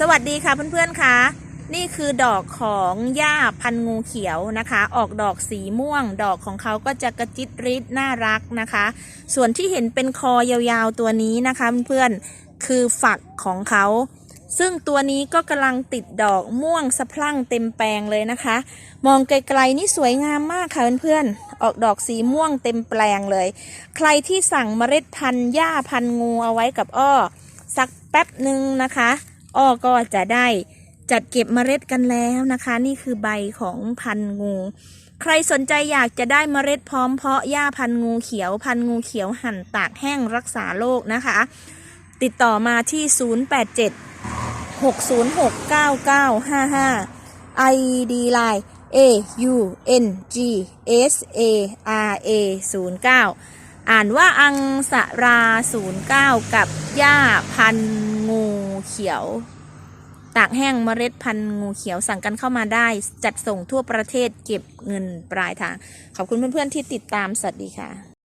สวัสดีค่ะเพื่อนๆค่ะนี่คือดอกของหญ้าพันงูเขียวนะคะ ออกดอกสีม่วง ดอกของเขาก็จะกระจิตริดน่ารักนะคะ ส่วนที่เห็นเป็นคอยาวๆตัวนี้นะคะเพื่อนๆคือฝักของเขา ซึ่งตัวนี้ก็กำลังติดดอกม่วงสะพรั่งเต็มแปลงเลยนะคะ มองไกลๆนี่สวยงามมากค่ะเพื่อนๆออกดอกสีม่วงเต็มแปลงเลย ใครที่สั่งเมล็ดพันธุ์หญ้าพันงูเอาไว้กับอ้อสักแป๊บหนึ่งนะคะ อ้อก็จะได้จัดเก็บเมล็ดกันแล้วนะคะ นี่คือใบของพันงู ใครสนใจอยากจะได้เมล็ดพร้อมเพาะหญ้าพันงูเขียว พันงูเขียวหั่นตากแห้งรักษาโรคนะคะ ติดต่อมาที่ 087 606 9955 ID Line A U N G S A R A 09อ่านว่าอังสรา 09 กับหญ้าพันงูเขียว ตากแห้งเมล็ดพันธุ์งูเขียวสั่งกันเข้ามาได้ จัดส่งทั่วประเทศเก็บเงินปลายทาง ขอบคุณเพื่อนๆที่ติดตาม สวัสดีค่ะ